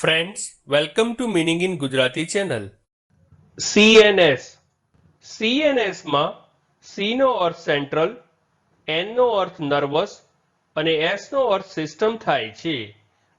Friends welcome to meaning in Gujarati channel CNS સીએનએસમાં C નો અર્થ central એનનો અર્થ નર્વસ અને એસ નો અર્થ સિસ્ટમ થાય છે.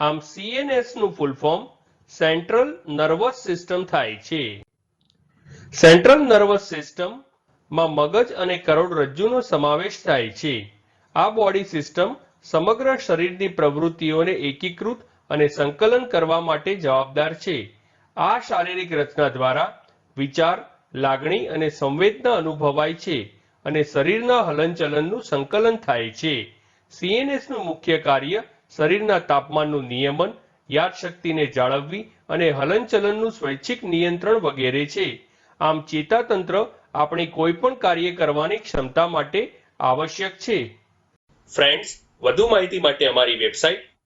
આમ સીએનએસનું full form central nervous system થાય છે. સેન્ટ્રલ નર્વસ સિસ્ટમમાં મગજ અને કરોડરજ્જુનો સમાવેશ થાય છે. આ બોડી સિસ્ટમ સમગ્ર શરીરની પ્રવૃત્તિઓને એકીકૃત અને સંકલન કરવા માટે જવાબદાર છે. આ શારીરિક રચના દ્વારા વિચાર, લાગણી અને સંવેદના અનુભવાય છે અને શરીરના હલનચલનનું સંકલન થાય છે. સીએનએસનું મુખ્ય કાર્ય શરીરના તાપમાનનું નિયમન, યાદશક્તિને જાળવવી અને હલનચલનનું સ્વૈચ્છિક નિયંત્રણ વગેરે છે. આમ ચેતાતંત્ર આપણી કોઈ પણ કાર્ય કરવાની ક્ષમતા માટે આવશ્યક છે. ફ્રેન્ડ્સ વધુ માહિતી માટે અમારી website